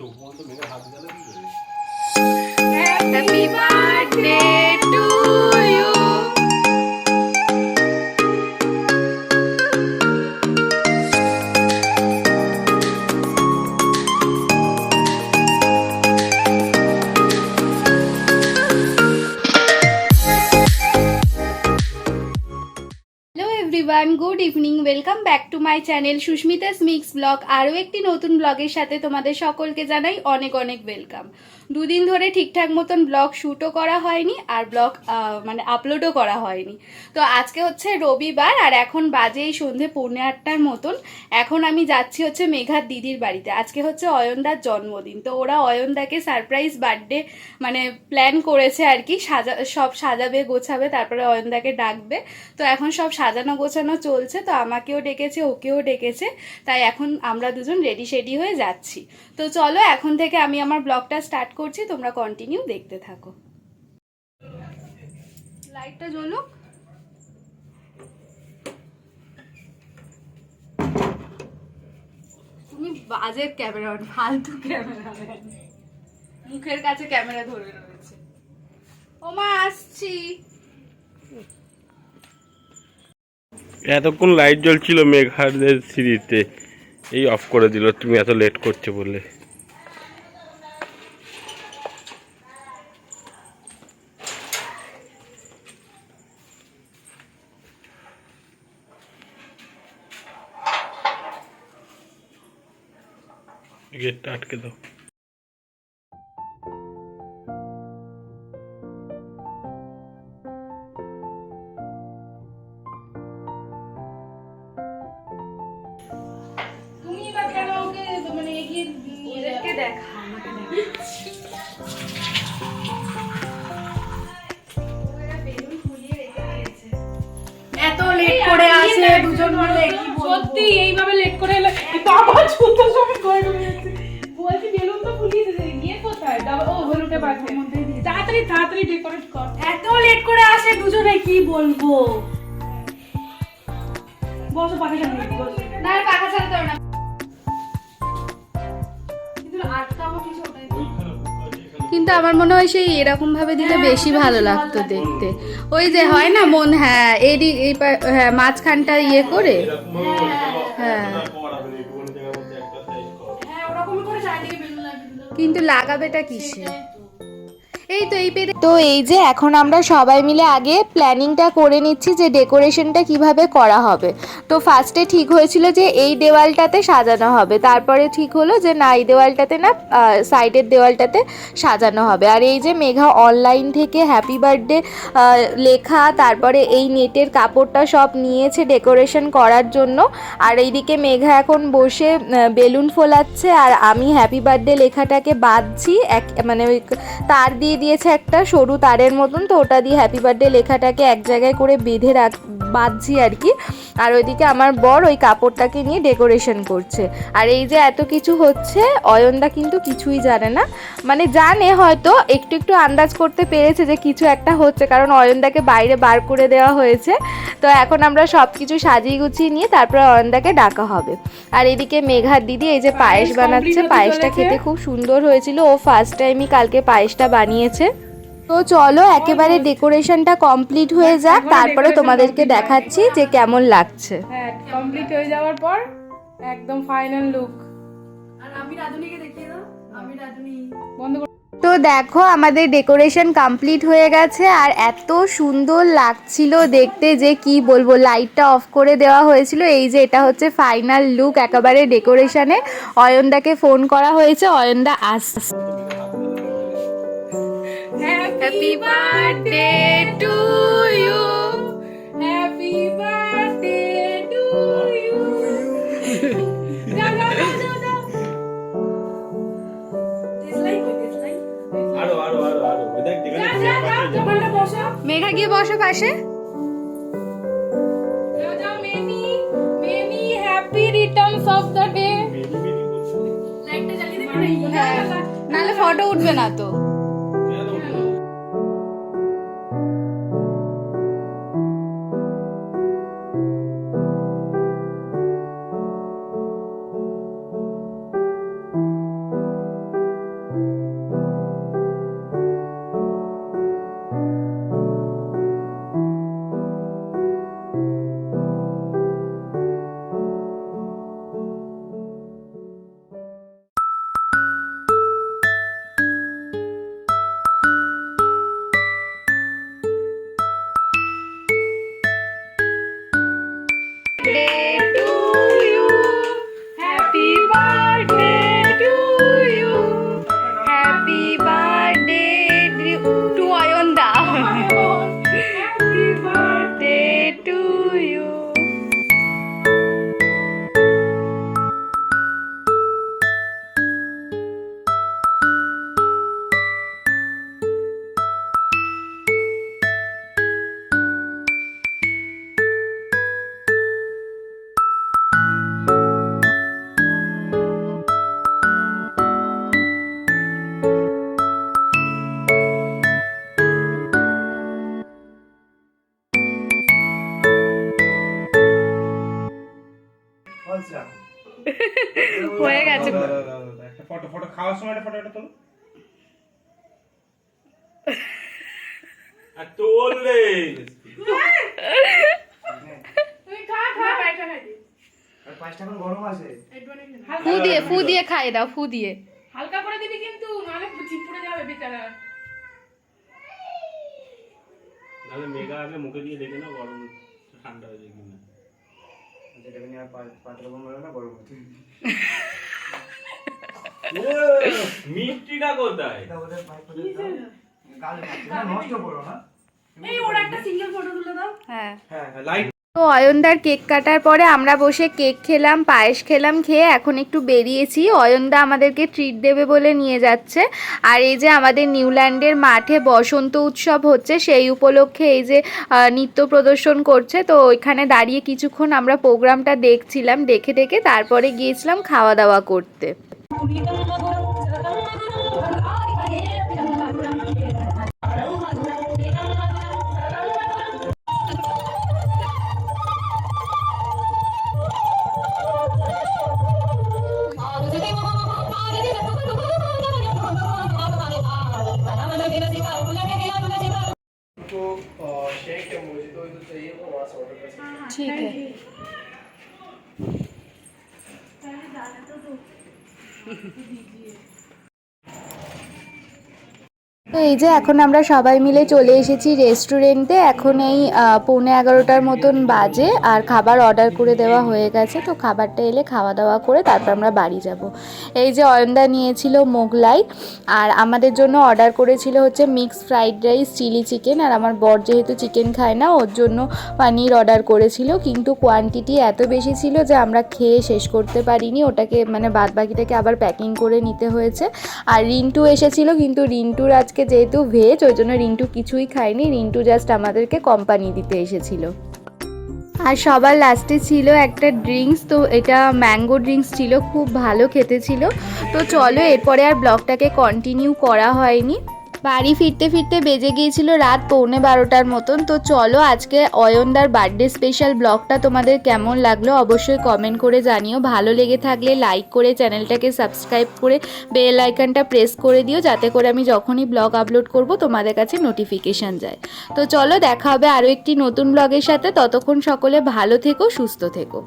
চোখ বন্ধ মেঘে হাত গেলে কি করে Happy birthday. Everyone good evening welcome back to my channel Susmita's mix blog আরও একটি নতুন ব্লগের সাথে তোমাদের সকলকে জানাই অনেক অনেক ওয়েলকাম দুদিন ধরে ঠিকঠাক মতন ব্লগ শ্যুটও করা হয়নি আর ব্লগ মানে আপলোডও করা হয়নি। তো আজকে হচ্ছে রবিবার আর এখন বাজে এই সন্ধে পৌনে আটটার মতন। এখন আমি যাচ্ছি হচ্ছে মেঘার দিদির বাড়িতে। আজকে হচ্ছে অয়নদার জন্মদিন। তো ওরা অয়নদাকে সারপ্রাইজ বার্থডে মানে প্ল্যান করেছে আর কি, সাজা, সব সাজাবে, গোছাবে, তারপরে অয়নদাকে ডাকবে। তো এখন সব সাজানো গোছানো চলছে, তো আমাকেও ডেকেছে, ওকেও ডেকেছে। তাই এখন আমরা দুজন রেডি শেডি হয়ে যাচ্ছি। তো চলো, এখন থেকে আমি আমার ব্লগটা স্টার্ট করছি, তোমরা কন্টিনিউ দেখতে থাকো। লাইটটা জ্বলুক তুমি বাজে ক্যামেরা ফালতু ক্যামেরা মুখের কাছে ক্যামেরা ধরে রয়েছে। ওমা আসছি। এতক্ষণ লাইট জ্বলছিল মেঘারদের সিঁড়িতে। এই অফ করে দিল, তুমি এত লেট করছে বলে। গেটটা আটকে দাও। মানে এত লেট করে আসে দুজন মিলে সত্যি এইভাবে লেট করে এলে বাবা ছুতো সব করে রয়েছে বলছি বেলুন তো ফুলিয়ে দিতে গিয়ে কোথায়? দাও ও হলুদে পাশে তাড়াতাড়ি তাড়াতাড়ি ডেকোরেট কর। এত লেট করে আসে দুজনে কি বলব? বসো পাখি না পাখা ছাড়তে হবে না। কিন্তু আটকাবো কিছু ওটাই কিন্তু আমার মনে হয় সেই এরকম ভাবে দিলে বেশি ভালো লাগতো দেখতে। ওই যে হয় না মন হ্যাঁ এরই এই হ্যাঁ মাঝখানটা ইয়ে করে। হ্যাঁ। হ্যাঁ। কিন্তু লাগাবেটা কিসে এই তো এই তো এই যে এখন আমরা সবাই মিলে আগে প্ল্যানিংটা করে নিচ্ছি যে ডেকোরেশনটা কীভাবে করা হবে। তো ফার্স্টে ঠিক হয়েছিল যে এই দেওয়ালটাতে সাজানো হবে। তারপরে ঠিক হলো যে না, এই দেওয়ালটাতে না সাইডের দেওয়ালটাতে সাজানো হবে। আর এই যে মেঘা অনলাইন থেকে হ্যাপি বার্থডে লেখা, তারপরে এই নেটের কাপড়টা সব নিয়েছে ডেকোরেশন করার জন্য। আর এইদিকে মেঘা এখন বসে বেলুন ফোলাচ্ছে। আর আমি হ্যাপি বার্থডে লেখাটাকে বাঁধছি, এক মানে ওই তার দিয়ে দিয়েছে একটা সরু তারের মতন, তো ওটা দিয়ে হ্যাপি বার্থডে লেখাটাকে এক জায়গায় করে বেঁধে রাখ বাঁধছি আর কি। আর ওইদিকে আমার বর ওই কাপড়টাকে নিয়ে ডেকোরেশন করছে। আর এই যে এত কিছু হচ্ছে অয়নদা কিন্তু কিছুই জানে না। মানে জানে হয়তো একটু একটু আন্দাজ করতে পেরেছে যে কিছু একটা হচ্ছে কারণ অয়নদাকে বাইরে বার করে দেওয়া হয়েছে। তো এখন আমরা সব কিছু সাজিয়ে গুছিয়ে নিয়ে তারপরে অয়নদাকে ডাকা হবে। আর এদিকে মেঘার দিদি এই যে পায়েস বানাচ্ছে পায়েসটা খেতে খুব সুন্দর হয়েছিল। ও ফার্স্ট টাইমই কালকে পায়েসটা বানিয়েছে। তো চলো একেবারে ডেকোরেশনটা কমপ্লিট হয়ে যাক তারপরে তোমাদেরকে দেখাচ্ছি যে কেমন লাগছে। হ্যাঁ কমপ্লিট হয়ে যাওয়ার পর একদম ফাইনাল লুক আর আমি রাধুনিকে দেখিয়ে দাও আমি রাধুনি। বন্ধ করে। তো দেখো আমাদের ডেকোরেশন কমপ্লিট হয়ে গেছে আর এত সুন্দর লাগছিল দেখতে যে কি বলব লাইটটা অফ করে দেওয়া হয়েছিল। এই যে এটা হচ্ছে ফাইনাল লুক একেবারে ডেকোরেশনে। অয়নদাকে ফোন করা হয়েছে অয়নদা আসছে happy birthday to you happy birthday to you যাও যাও যাও, যাও যাও আরও আরও আরও আরও। দেখ মেঘা গিয়ে বসো পাশে। রিটার্নস অফ দ্য ডে নাহলে ফটো উঠবে না তো। birthday হয়ে গেছে। দিয়ে দিয়ে খাই দাও ফু দিয়ে। মুখে দিয়ে দেখে না গরম ঠান্ডা হয়ে যায় কিনা। যেটাকে নিয়ে আর পাতলা গরম হলো না গরম হচ্ছে মিষ্টিটা কোথায়? এটা ওদের পাইপ গালে নষ্ট করো না। এই ওর একটা সিঙ্গেল ফটো তুলে দাও। হ্যাঁ। হ্যাঁ হ্যাঁ লাইট তো অয়নদার কেক কাটার পরে আমরা বসে কেক খেলাম, পায়েস খেলাম, খেয়ে এখন একটু বেরিয়েছি। অয়নদা আমাদেরকে ট্রিট দেবে বলে নিয়ে যাচ্ছে। আর এই যে আমাদের নিউল্যান্ডের মাঠে বসন্ত উৎসব হচ্ছে, সেই উপলক্ষে এই যে নৃত্য প্রদর্শন করছে। তো ওইখানে দাঁড়িয়ে কিছুক্ষণ আমরা প্রোগ্রামটা দেখছিলাম, দেখে দেখে তারপরে গিয়েছিলাম খাওয়া দাওয়া করতে। पास ऑर्डर कर ठीक है। हाँ, हाँ, हाँ। पहले डाला तो दो। তো এই যে এখন আমরা সবাই মিলে চলে এসেছি রেস্টুরেন্টে। এখন এই পৌনে এগারোটার মতন বাজে আর খাবার অর্ডার করে দেওয়া হয়ে গেছে। তো খাবারটা এলে খাওয়া দাওয়া করে তারপর আমরা বাড়ি যাব। এই যে অয়ন্দা নিয়েছিল মোগলাই আর আমাদের জন্য অর্ডার করেছিল হচ্ছে mix fried rice, chilli chicken আর আমার বর যেহেতু চিকেন খায় না, ওর জন্য পানির অর্ডার করেছিল। কিন্তু কোয়ান্টিটি এত বেশি ছিল যে আমরা খেয়ে শেষ করতে পারিনি। ওটাকে মানে বাদ বাকিটাকে আবার প্যাকিং করে নিতে হয়েছে। আর রিন্টু এসেছিল, কিন্তু রিন্টুর আজকে যেহেতু ভেজ ওই জন্য রিন্টু কিছুই খায়নি। রিন্টু জাস্ট আমাদেরকে কোম্পানি দিতে এসেছিল। আর সবার লাস্টে ছিল একটা ড্রিঙ্কস তো এটা ম্যাঙ্গো ড্রিঙ্কস ছিল, খুব ভালো খেতে ছিল। তো চলো, এরপরে আর ব্লগটাকে কন্টিনিউ করা হয়নি। বাড়ি ফিরতে ফিরতে বেজে গিয়েছিল রাত পৌনে বারোটার মতন। তো চলো আজকে অয়নদার বার্থডে স্পেশাল ব্লগটা তোমাদের কেমন লাগল অবশ্যই কমেন্ট করে জানিও। ভালো লেগে থাকলে লাইক করে চ্যানেলটাকে সাবস্ক্রাইব করে বেল আইকনটা প্রেস করে দিও যাতে করে আমি যখনই ব্লগ আপলোড করব তোমাদের কাছে নোটিফিকেশান যায়। তো চলো দেখা হবে আরও একটি নতুন ব্লগের সাথে। ততক্ষণ সকলে ভালো থেকো, সুস্থ থেকো।